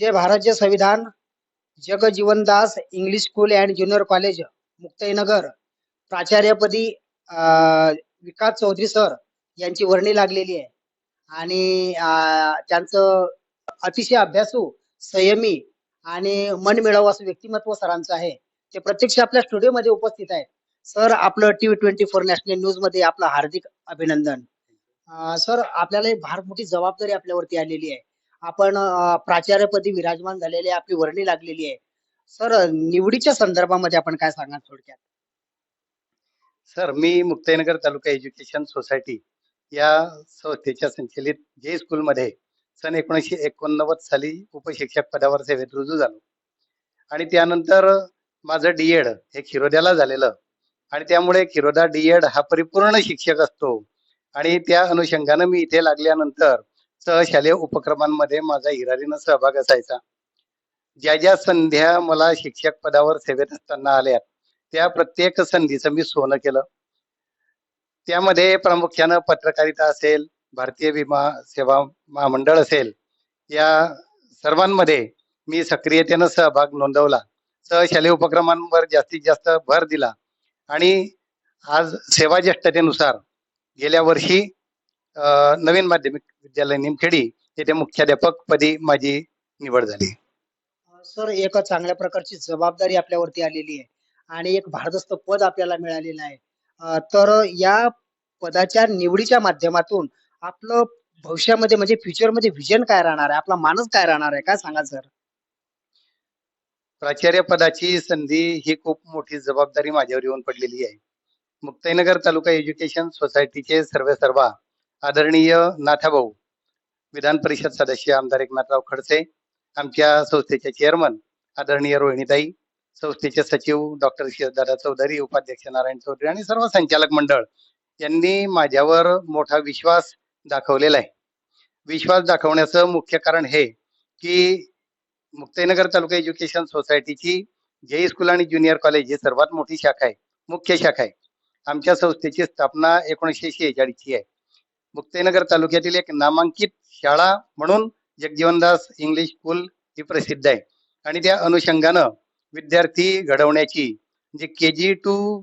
जय भारतचे संविधान. Jagjivandas English school and junior college Muktainagar. प्राचार्यपदी Vikas Chaudhari sir यांची वर्णी लागलेली आहे. आणि त्यांचं अतिशय अभ्यासू संयमी आणि मन मिळावं असं व्यक्तिमत्व सरांचं आहे. ते प्रत्यक्ष आपल्या स्टुडिओमध्ये उपस्थित आहेत. सर आपलं टी ट्वेंटी फोर नॅशनल न्यूजमध्ये आपलं हार्दिक अभिनंदन. सर आपल्याला एक फार मोठी जबाबदारी आपल्यावरती आलेली आहे. आपण प्राचार्यपदी विराजमान झालेले आपली वर्णी लागलेली आहे. सर निवडीच्या संदर्भामध्ये आपण काय सांगा थोडक्यात? सर मी मुक्ताईनगर तालुका एज्युकेशन सोसायटी या संस्थेच्या संचलित जे स्कूलमध्ये सन एकोणीसशे एकोणनव्वद साली उपशिक्षक पदावर सेवेत रुजू झालो. आणि त्यानंतर माझं डीएड हे खिरोद्याला झालेलं. आणि त्यामुळे खिरोदा डीएड हा परिपूर्ण शिक्षक असतो. आणि त्या अनुषंगानं मी इथे लागल्यानंतर सहशालेय उपक्रमांमध्ये माझा हिरारीनं सहभाग असायचा. ज्या ज्या संध्या मला शिक्षक पदावर सेवेत असताना आल्या त्या प्रत्येक संधीचं मी सोनं केलं. त्यामध्ये प्रामुख्यानं पत्रकारिता असेल भारतीय विमा सेवा महामंडळ असेल या सर्वांमध्ये मी सक्रियतेनं सहभाग नोंदवला. सहशालेय उपक्रमांवर जास्तीत जास्त भर दिला. आणि आज सेवाज्येष्ठतेनुसार गेल्या वर्षी नवीन माध्यमिक विद्यालय निमखेडी येथे मुख्याध्यापक पदी माझी निवड झाली. सर एक चांगल्या प्रकारची जबाबदारी आपल्यावरती आलेली आहे आणि एक भारदस्त पद आपल्याला मिळालेलं आहे. तर या पदाच्या निवडीच्या माध्यमातून आपलं भविष्यामध्ये म्हणजे फ्युचरमध्ये विजन काय राहणार आहे? आपला मानस काय राहणार आहे? काय सांगा सर? प्राचार्य पदाची संधी ही खूप मोठी जबाबदारी माझ्यावर येऊन पडलेली आहे. मुक्ताईनगर तालुका एज्युकेशन सोसायटीचे सर्वे सर्वा आदरणीय नाथाभाऊ विधान परिषद सदस्य आमदार एकनाथराव खडसे आमच्या संस्थेचे चेअरमन आदरणीय रोहिणीताई संस्थेचे सचिव डॉक्टर शिवदादा चौधरी उपाध्यक्ष नारायण चौधरी आणि सर्व संचालक मंडळ यांनी माझ्यावर मोठा विश्वास दाखवलेला आहे. विश्वास दाखवण्याचं मुख्य कारण हे की मुक्ताईनगर तालुका एज्युकेशन सोसायटीची जे स्कूल आणि ज्युनियर कॉलेज ही सर्वात मोठी शाखा आहे मुख्य शाखा आहे. आमच्या संस्थेची स्थापना एकोणीसशे शेहेचाळीसची आहे. मुक्ताईनगर तालुक्यातील एक नामांकित शाळा म्हणून जगजीवनदास इंग्लिश स्कूल ही प्रसिद्ध आहे. आणि त्या अनुषंगानं विद्यार्थी घडवण्याची म्हणजे K G to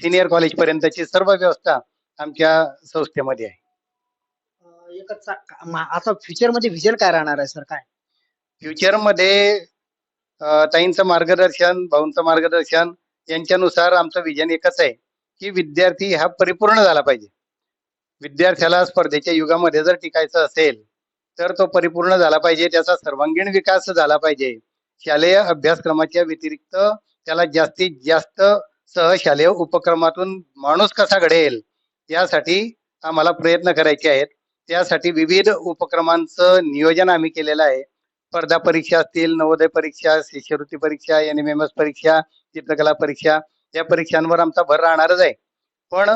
senior college पर्यंतची सर्व व्यवस्था आमच्या संस्थेमध्ये आहे. आता फ्युचरमध्ये विजन काय राहणार आहे सर काय? फ्युचरमध्ये अं, ताईंचं मार्गदर्शन भाऊंचं मार्गदर्शन यांच्यानुसार आमचं विजन एकच आहे की विद्यार्थी हा परिपूर्ण झाला पाहिजे. विद्यार्थ्याला स्पर्धेच्या युगामध्ये जर टिकायचं असेल तर तो परिपूर्ण झाला पाहिजे त्याचा सर्वांगीण विकास झाला पाहिजे. शालेय अभ्यासक्रमाच्या व्यतिरिक्त त्याला जास्तीत जास्त सहशालेय उपक्रमातून माणूस कसा घडेल यासाठी आम्हाला प्रयत्न करायचे आहेत. त्यासाठी विविध उपक्रमांचं नियोजन आम्ही केलेलं आहे. स्पर्धा परीक्षा असतील नवोदय परीक्षा शिष्यवृत्ती परीक्षा एन एम एम एस परीक्षा चित्रकला परीक्षा या परीक्षांवर आमचा भर राहणारच आहे. पण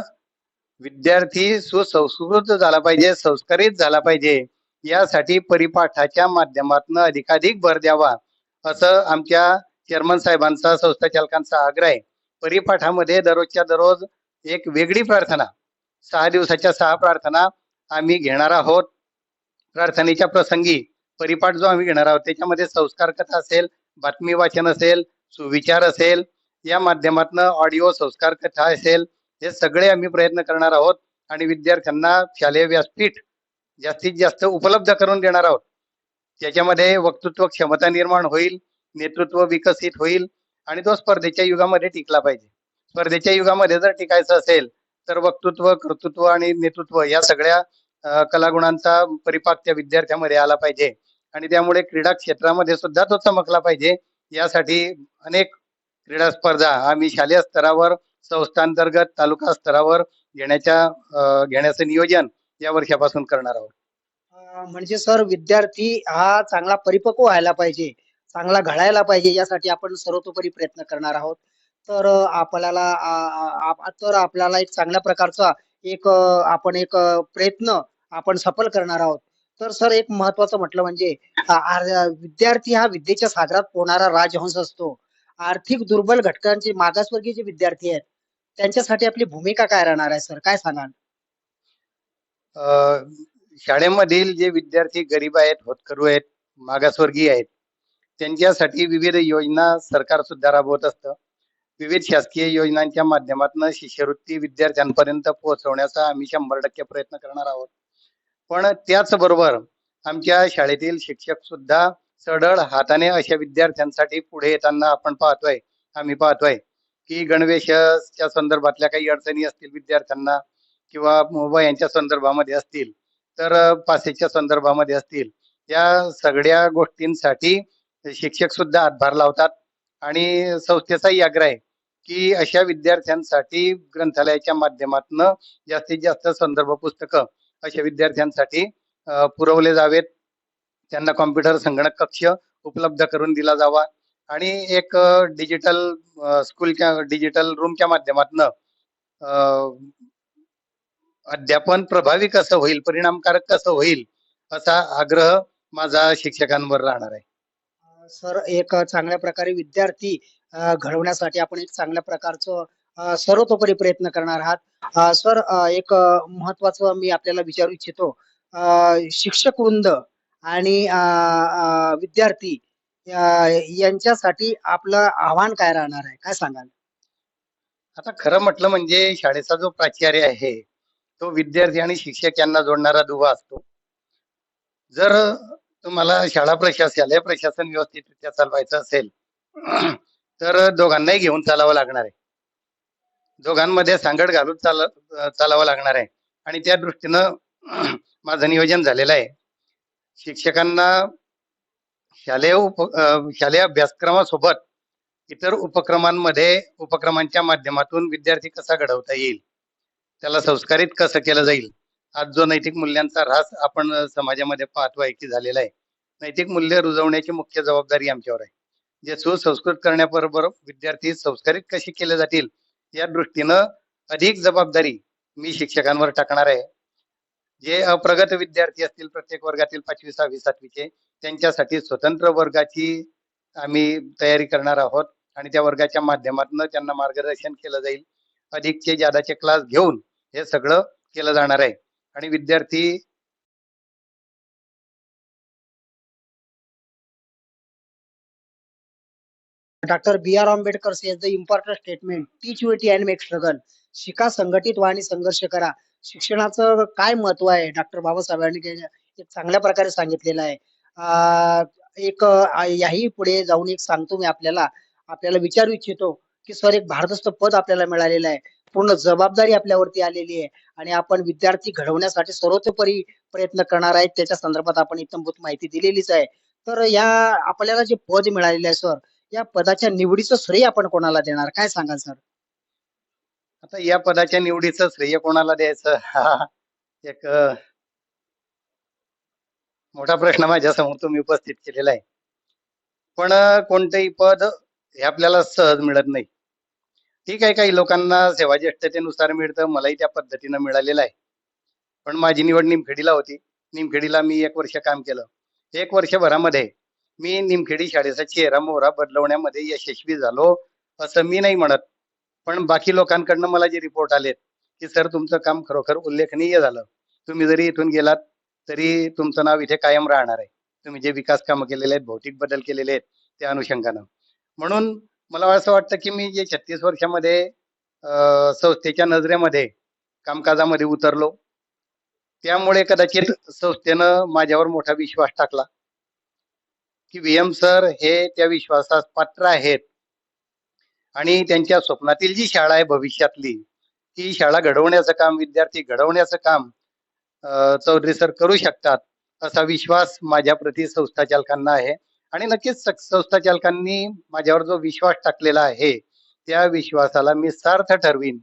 विद्यार्थी सुसंस्कृत झाला पाहिजे संस्कारित झाला पाहिजे. यासाठी परिपाठाच्या माध्यमातून अधिकाधिक भर द्यावा असं आमच्या चेअरमन साहेबांचा संस्था चालकांचा आग्रह आहे. परिपाठामध्ये दररोजच्या दररोज एक वेगळी प्रार्थना सहा दिवसाच्या सहा प्रार्थना आम्ही घेणार आहोत. प्रार्थनेच्या प्रसंगी परिपाठ जो आम्ही घेणार आहोत त्याच्यामध्ये संस्कार कथा असेल बातमी वाचन असेल सुविचार असेल या माध्यमातून ऑडिओ संस्कार कथा असेल हे सगळे आम्ही प्रयत्न करणार आहोत आणि विद्यार्थ्यांना शालेय व्यासपीठ जास्तीत जास्त उपलब्ध करून देणार आहोत. त्याच्यामध्ये वक्तृत्व क्षमता निर्माण होईल नेतृत्व विकसित होईल आणि तो स्पर्धेच्या युगामध्ये टिकला पाहिजे. स्पर्धेच्या युगामध्ये जर टिकायचं असेल तर वक्तृत्व कर्तृत्व आणि नेतृत्व या सगळ्या कलागुणांचा परिपाक त्या विद्यार्थ्यामध्ये आला पाहिजे. आणि त्यामुळे क्रीडा क्षेत्रामध्ये सुद्धा तो चमकला पाहिजे. यासाठी अनेक क्रीडा स्पर्धा आम्ही शालेय स्तरावर संस्थांतर्गत तालुका स्तरावर घेण्याच्या घेण्याचं नियोजन या वर्षापासून करणार आहोत. म्हणजे सर विद्यार्थी हा चांगला परिपक्व व्हायला पाहिजे चांगला घडायला पाहिजे यासाठी आपण सर्वतोपरी प्रयत्न करणार आहोत. तर आपल्याला तर आपल्याला एक चांगल्या प्रकारचा एक आपण एक प्रयत्न आपण सफल करणार आहोत. तर सर एक महत्वाचं म्हटलं म्हणजे विद्यार्थी हा विद्येच्या सागरात पोहणारा राजहंस असतो. आर्थिक दुर्बल घटकांचे मागासवर्गीय जे विद्यार्थी आहेत त्यांच्यासाठी आपली भूमिका काय राहणार आहे सर? काय सांगाल? शाळेमधील जे विद्यार्थी गरीब आहेत होतकरू आहेत मागासवर्गीय आहेत त्यांच्यासाठी विविध योजना सरकार सुद्धा राबवत असतं. विविध शासकीय योजनांच्या माध्यमातून शिष्यवृत्ती विद्यार्थ्यांपर्यंत पोहोचवण्याचा आम्ही शंभर टक्के प्रयत्न करणार आहोत. पण त्याचबरोबर आमच्या शाळेतील शिक्षक सुद्धा सढळ हाताने अशा विद्यार्थ्यांसाठी पुढे येताना आपण पाहतोय आम्ही पाहतोय. की गणवेशाच्या संदर्भातल्या काही अडचणी असतील विद्यार्थ्यांना किंवा वयांच्या संदर्भामध्ये असतील तर पासेच्या संदर्भामध्ये असतील या सगळ्या गोष्टींसाठी शिक्षक सुद्धा हातभार लावतात. आणि संस्थेचाही आग्रह आहे की अशा विद्यार्थ्यांसाठी ग्रंथालयाच्या माध्यमातून जास्तीत जास्त संदर्भ पुस्तकं अशा विद्यार्थ्यांसाठी पुरवले जावेत. त्यांना कॉम्प्युटर संगणक कक्ष उपलब्ध करून दिला जावा. आणि एक डिजिटल स्कूलच्या डिजिटल रूमच्या माध्यमातून अध्यापन प्रभावी कसं होईल परिणामकारक कसं होईल असा आग्रह माझा शिक्षकांवर राहणार आहे. सर एक चांगल्या प्रकारे विद्यार्थी घडवण्यासाठी आपण एक चांगल्या प्रकारचं सर्वतोपरी प्रयत्न करणार आहात. सर एक महत्वाचं मी आपल्याला विचारू इच्छितो. शिक्षक वृंद आणि विद्यार्थी यांच्यासाठी आपलं आव्हान काय राहणार आहे? काय सांगाल? आता खरं म्हटलं म्हणजे शाळेचा जो प्राचार्य आहे तो विद्यार्थी आणि शिक्षक यांना जोडणारा दुवा असतो. जर तुम्हाला शाळा प्रशासनालय प्रशासन व्यवस्थितरित्या चालवायचं असेल तर दोघांनाही घेऊन चालावं लागणार आहे. दोघांमध्ये सांगड घालून चाल चालावं लागणार आहे. आणि त्या दृष्टीनं माझं नियोजन झालेलं आहे. शिक्षकांना शालेय उप शालेय अभ्यासक्रमासोबत इतर उपक्रमांमध्ये उपक्रमांच्या माध्यमातून विद्यार्थी कसा घडवता येईल? त्याला संस्कारित कसं केलं जाईल? आज जो नैतिक मूल्यांचा ऱ्हास आपण समाजामध्ये समाजामध्ये आहे की झालेला आहे नैतिक मूल्य रुजवण्याची मुख्य जबाबदारी आमच्यावर आहे. जे सुसंस्कृत करण्याबरोबर विद्यार्थी संस्कारित कसे केले जातील या दृष्टीनं अधिक जबाबदारी मी शिक्षकांवर टाकणार आहे. जे अप्रगत विद्यार्थी असतील प्रत्येक वर्गातील पाचवी सहावी सातवीचे त्यांच्यासाठी स्वतंत्र वर्गाची आम्ही तयारी करणार आहोत आणि त्या वर्गाच्या माध्यमातून त्यांना मार्गदर्शन केलं जाईल. अधिकचे जादाचे क्लास घेऊन हे सगळं केलं जाणार आहे. आणि विद्यार्थी doctor B R Ambedkar says the important statement teach UT and make struggle शिका संघटित व्हा आणि संघर्ष करा. शिक्षणाचं काय महत्त्व आहे? डॉक्टर बाबासाहेबांनी एक चांगल्या प्रकारे सांगितलेलं आहे. एक याही पुढे जाऊन एक सांगतो मी आपल्याला. आपल्याला विचारू इच्छितो की सर एक भारदस्त पद आपल्याला मिळालेलं आहे. पूर्ण जबाबदारी आपल्यावरती आलेली आहे आणि आपण विद्यार्थी घडवण्यासाठी सर्वतोपरी प्रयत्न करणार आहेत. त्याच्या संदर्भात आपण इत्थंभूत माहिती दिलेलीच आहे. तर या आपल्याला जे पद मिळालेलं आहे सर या पदाच्या निवडीचं श्रेय आपण कोणाला देणार? काय सांगाल सर? आता या पदाच्या निवडीचं श्रेय कोणाला द्यायचं? हा एक मोठा प्रश्न माझ्यासमोर तुम्ही उपस्थित केलेला आहे. पण कोणतेही कोणतंही पद हे आपल्याला सहज मिळत नाही. ठीक आहे काही लोकांना सेवा ज्येष्ठतेनुसार मिळतं मलाही त्या पद्धतीनं मिळालेलं आहे. पण माझी निवड निमखेडीला होती. निमखेडीला मी एक वर्ष काम केलं. एक वर्षभरामध्ये मी निमखेडी शाळेचा चेहरा मोहरा बदलवण्यामध्ये यशस्वी झालो असं मी नाही म्हणत. पण बाकी लोकांकडनं मला जे रिपोर्ट आलेत की सर तुमचं काम खरोखर उल्लेखनीय झालं. तुम्ही जरी इथून गेलात तरी तुमचं नाव इथे कायम राहणार आहे. तुम्ही जे विकास कामं केलेले आहेत भौतिक बदल केलेले आहेत त्या अनुषंगानं. म्हणून मला असं वाटतं की मी जे छत्तीस वर्षामध्ये संस्थेच्या नजरेमध्ये कामकाजामध्ये उतरलो त्यामुळे कदाचित संस्थेनं माझ्यावर मोठा विश्वास टाकला. की व्ही एम सर हे त्या विश्वासास पात्र आहेत. आणि त्यांच्या स्वप्नातील जी शाळा आहे भविष्यातली ती शाळा घडवण्याचं काम विद्यार्थी घडवण्याचं काम चौधरी सर करू शकतात असा विश्वास माझ्या प्रति संस्था चालकांना आहे. आणि नक्कीच स- संस्था चालकांनी माझ्यावर जो विश्वास टाकलेला आहे त्या विश्वासाला मी सार्थ ठरवीन.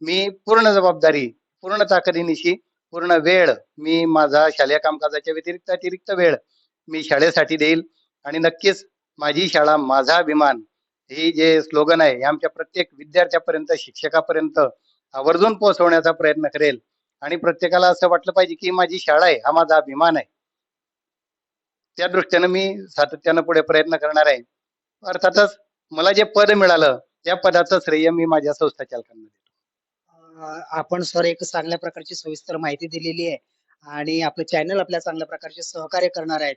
मी पूर्ण जबाबदारी पूर्ण ताकदीनिशी पूर्ण वेळ मी माझा शालेय कामकाजाच्या व्यतिरिक्त अतिरिक्त वेळ मी शाळेसाठी देईल. आणि नक्कीच माझी शाळा माझा अभिमान ही जे स्लोगन आहे हे आमच्या प्रत्येक विद्यार्थ्यापर्यंत शिक्षकापर्यंत आवर्जून पोहोचवण्याचा प्रयत्न करेल. आणि प्रत्येकाला असं वाटलं पाहिजे की माझी शाळा आहे हा माझा अभिमान आहे. त्या दृष्टीनं मी सातत्यानं पुढे प्रयत्न करणार आहे. अर्थातच मला जे पद मिळालं त्या पदाचं श्रेय मी माझ्या संस्था चालकांना देतो. आपण सर एक चांगल्या प्रकारची सविस्तर माहिती दिलेली आहे आणि आपलं चॅनल आपल्या चांगल्या प्रकारचे सहकार्य करणार आहेत.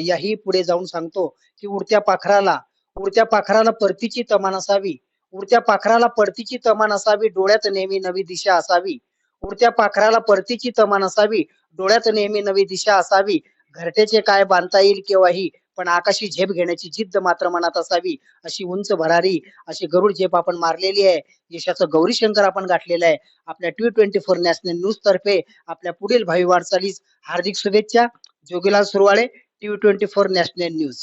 याही पुढे जाऊन सांगतो की उडत्या पाखराला उडत्या पाखराला परतीची तमान असावी उडत्या पाखराला परतीची तमान असावी डोळ्यात नेहमी नवी दिशा असावी. पुढच्या पाखराला परतीची तमान असावी डोळ्यात नेहमी नवी दिशा असावी. घरट्याचे काय बांधता येईल केव्हाही पण आकाशी झेप घेण्याची जिद्द मात्र मनात असावी. अशी उंच भरारी अशी गरुड झेप आपण मारलेली आहे. यशाचं गौरी शंकर आपण गाठलेलं आहे. आपल्या T twenty four national news तर्फे आपल्या पुढील भावी वाटचालीस हार्दिक शुभेच्छा. Jogilal Surwale T twenty four national news.